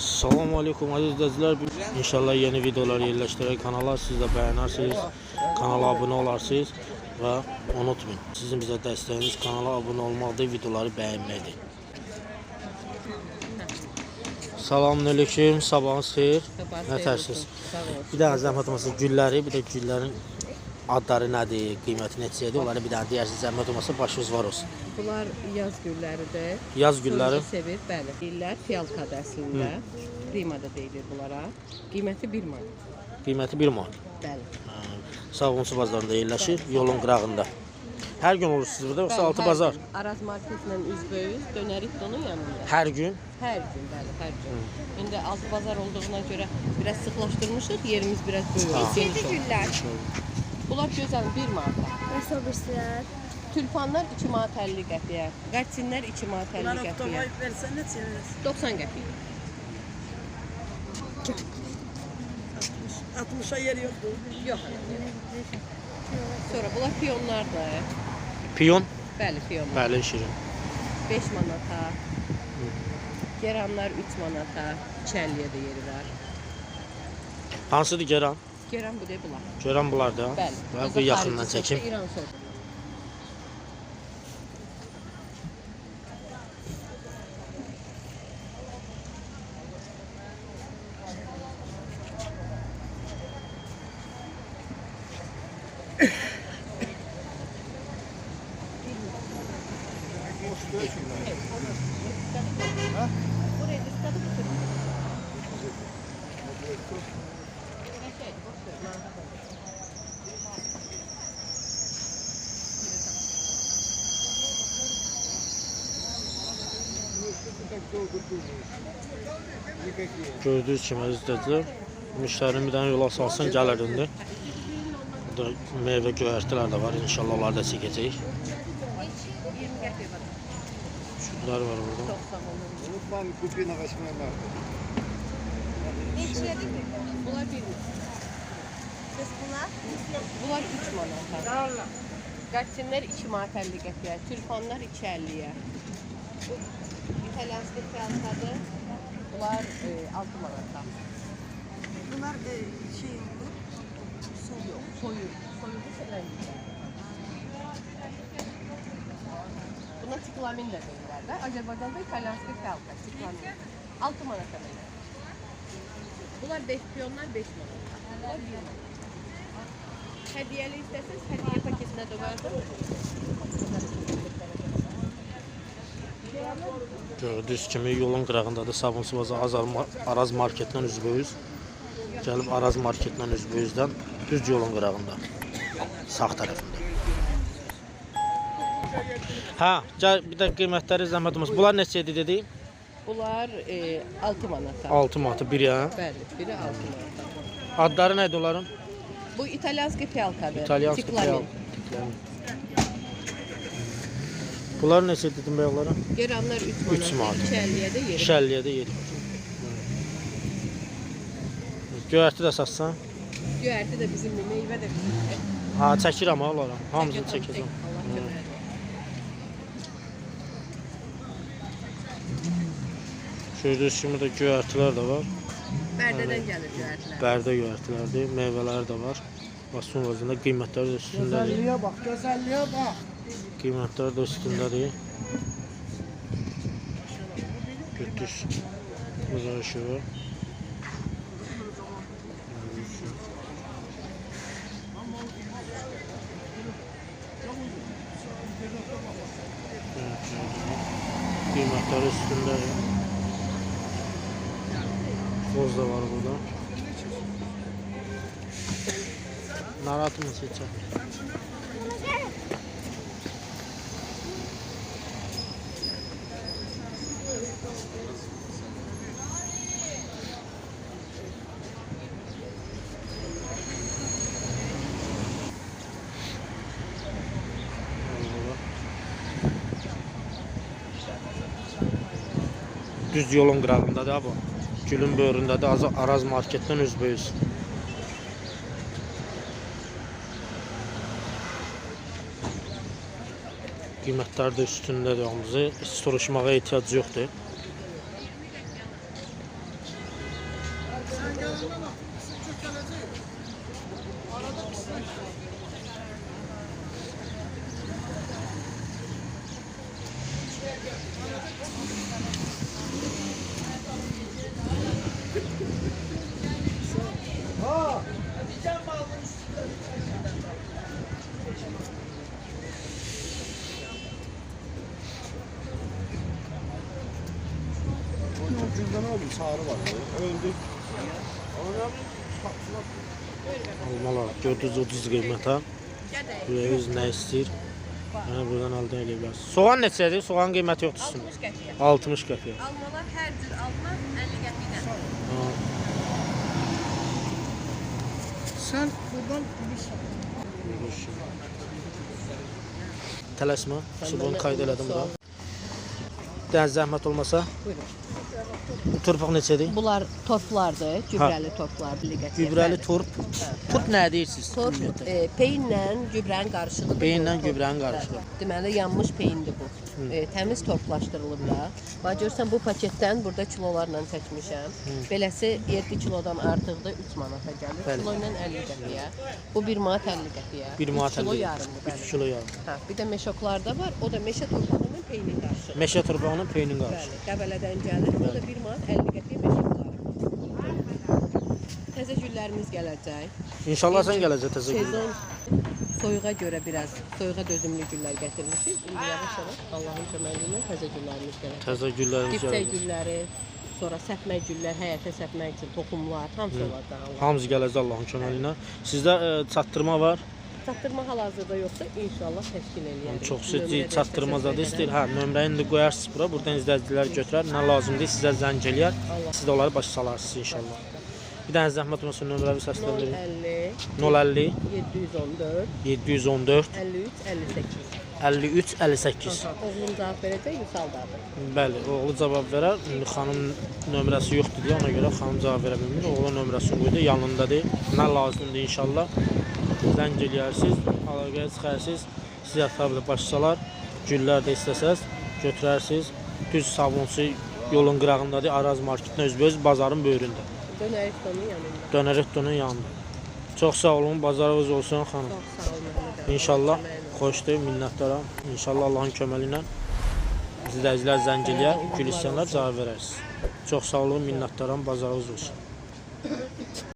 Salam aleyküm aziz izləyicilər. İnşallah yeni videolar yerləşdirək kanala. Siz də bəyənərsiniz, kanala abunə olarsınız və unutmayın. Sizin bizə dəstəyiniz kanala abunə olmaqdır, videoları bəyənməkdir. Salamünaleyküm, sabahınız xeyir. Nə tərsiniz? Bir dənə zəhmət olmasa gülləri, bir də güllərin adları nədir, qiyməti neçədir? Onları bir dənə deyərsiniz, zəhmət olmasa başınız var olsun. Bunlar yaz gülləridir. Yaz gülləri Soyucu sevir, bəli. Deyirlər fiyalkadır əslində. Primada deyilir bunlara. Qiyməti 1 manat. qiyməti 1 manat. Bəli. Sağonsu bazarında yerləşir, yolun qırağında. Hər gün olursunuz burada yoxsa Bəli, altı hər bazar? gün Araz marketlə üzbəüz dönərik də onun yanında. Hər gün Hər gün, bəli, hər gün. İndi altı bazar olduğuna görə biraz sıxlaşdırmışıq, yerimiz biraz böyük, geniş oldu. Güller. Bunlar gözəl 1 manata. Nasıl olursunlar? Tülpanlar 2 manat 50 qəpiyə. Qəçinlər 2 manat 50 Bunlar qəpiyə. oktobay versene çeviririz. 90 qəpik. 60'a yer yoktu. Yox. Sonra bunlar piyonlardır. piyon, Bəli, piyonlar. bəli şirin. 5 manata. Geranlar 3 manata. 2.50-yə də yeri var. Hansıdır Geran? Ceyran Bular. Ceyran Bular da. Bəli. Və bu yaxından çəkim. İran soğanı. Gördüyünüz kimi əziz izləyicilər, müştərinin bir dənə yola salsın gələr indi. Burada meyvə göyərtilər də var. İnşallah onları da çəkəcəyik. 20 qəpik var. Şunlar var burada. Çox sağ olun. Pan kupi na 8 marta. Bunlar bunlar? Bunlar 3 manata. Qaçınlar 2 manat 50 qəpiyə, tülpanlar 2.50-yə. İtalyanski fiyatları bunlar e, 6 manata. Bunlar e, şey Soyuq, soyuq, soyuğu seven Buna çiklamin de deyirlər də. Azərbaycanda İtalyanski fiyatlar, çiklamin. 6 manata. Bunlar 5 piyonlar 5 manata. Bunlar 1 manata. Hədiyyəli istəsəz, hədiyyə paketinə də vardır. Gördüyünüz kimi yolun qırağındadır. Sabunçu bazar Azar Araz marketdən üzbəüz. Gəlib Araz marketdən üzbəüzdən düz yolun qırağında. Sağ tərəfində. Hə, gəl bir də qiymətləri zəhmət olmasa. Bunlar neçə idi dedik? Bunlar e, 6 manata. 6 manatı bir ya. Bəli, biri 6 manata. Adları nədir onların? Bu İtalyanski fiyalkadır. İtalyanski Çiklamin. Bunlar neçə dedim bəy onlara? Geranlar 3 Üç manat. manat. 2.50-yə də yeri. 2.50-yə də yedi. Göyərti də satsan? Göyərti də bizimdir, meyvə də bizimdir. Ha, çəkirəm ha onlara. Hamısını Çəkəcəm. Gördüyünüz kimi də göyərtilər də var. Bərdədən gəlir göyərtilər. Bərdə göyərtilərdir. Meyvələri də var. Bax son vəzində qiymətləri də üstündədir. Güzelliğe bak, güzelliğe bak. Qiymətləri də üstündədir. Götür. Burada şey var. Qiymətləri üstündədir. Boz da var burada. Narahat mısın içeri? Düz yolun qırağındadır ha bu. Gülün böyründədir. Az Araz marketdən üzbəüz. Qiymətlər də üstündədir hamısı. Heç soruşmağa ehtiyac yoxdur. Ucundan aldım sarı var. Öldü. Almalar 430 qiymətə. Ürəyiniz nə istəyir? Yəni buradan əldə edə bilərsiniz. Soğan neçədir? Soğan qiyməti yoxdur üstündə. 60 qəpiyə. 60 qəpiyə. Almalar hər cür alma 50 qəpiydən. Ha. Sen buradan bir şey. Tələsmə. Bunu qayd elədim bura. Dəniz zəhmət olmasa. Buyurun. Bu turpuq neçədir? Bunlar torflardır, gübrəli torflar, liqət. Gübrəli turp. Turp nə deyirsiniz? Torf e, peyinlə gübrənin qarışığıdır. Peyinlə gübrənin qarışığı. Deməli yanmış peyindir bu. E, təmiz torflaşdırılıb da. Bax görsən bu paketdən burada kilolarla çəkmişəm. Beləsi 7 kilodan artıqdır 3 manata gəlir. Bəli. Kilo ilə 50 qəpiyə. Bu 1 manat 50 qəpiyə. 1 manat Üç kilo 50. yarımdır. 3 bəli. kilo yarım. Hə, bir də meşoklarda var. O da meşə torpağının peyni qarışığı. Meşə turpuğunun peynin qarışığı. Bəli, Qəbələdən gəlir. O da 1 manat 50 qəpiyə meşoklar. Təzə güllərimiz gələcək. İnşallah sən gələcək təzə gün. Sezon soyuğa görə biraz soyuğa dözümlü güllər gətirmişik. İndi yavaş-yavaş Allahın köməyi ilə təzə güllərimiz gələcək. Təzə güllərimiz Diptək gələcək. gülləri, sonra səpmək güllər, həyətə səpmək üçün toxumlar, hamısı olacaq. Hamısı gələcək Allahın köməyi ilə. Sizdə ə, çatdırma var. Çatdırma hal-hazırda yoxsa inşallah təşkil eləyərik. Çox Nömrə sizi də çatdırma istəsəz zadı verərəm. istəyir. Hə, nömrəni indi qoyarsınız bura. Buradan izləyicilər götürər. Nə lazımdır sizə zəng eləyər. Siz də onları başa salarsınız inşallah. Bir dənə zəhmət olmasa nömrəvi səsləndirin. 050 050 714 714 53 58. 53 58. Oğlum cavab verəcək Vüsaldadır. Bəli, oğlu cavab verər. Xanım nömrəsi yoxdur deyə ona görə xanım cavab verə bilmir. Oğlan nömrəsini qoydu, yanındadır. Nə lazımdır inşallah. Zəng eləyərsiniz, əlaqəyə çıxarsınız. Sizə təbii başsalar, güllər də istəsəz götürərsiniz. Düz sabunçu yolun qırağındadır, Araz marketin özbəöz bazarın böyründə. Dönərik onun yanında. Dönərəttonun yanında. Çox sağ olun, bazarınız olsun xanım. Çox sağ ol Məhəmməd. İnşallah xoşdur, minnətdaram. İnşallah Allahın köməyi ilə izləyicilər zəng eləyər, gül istəyənlər cavab verərsiniz. Çox sağ olun, minnətdaram, bazarınız olsun.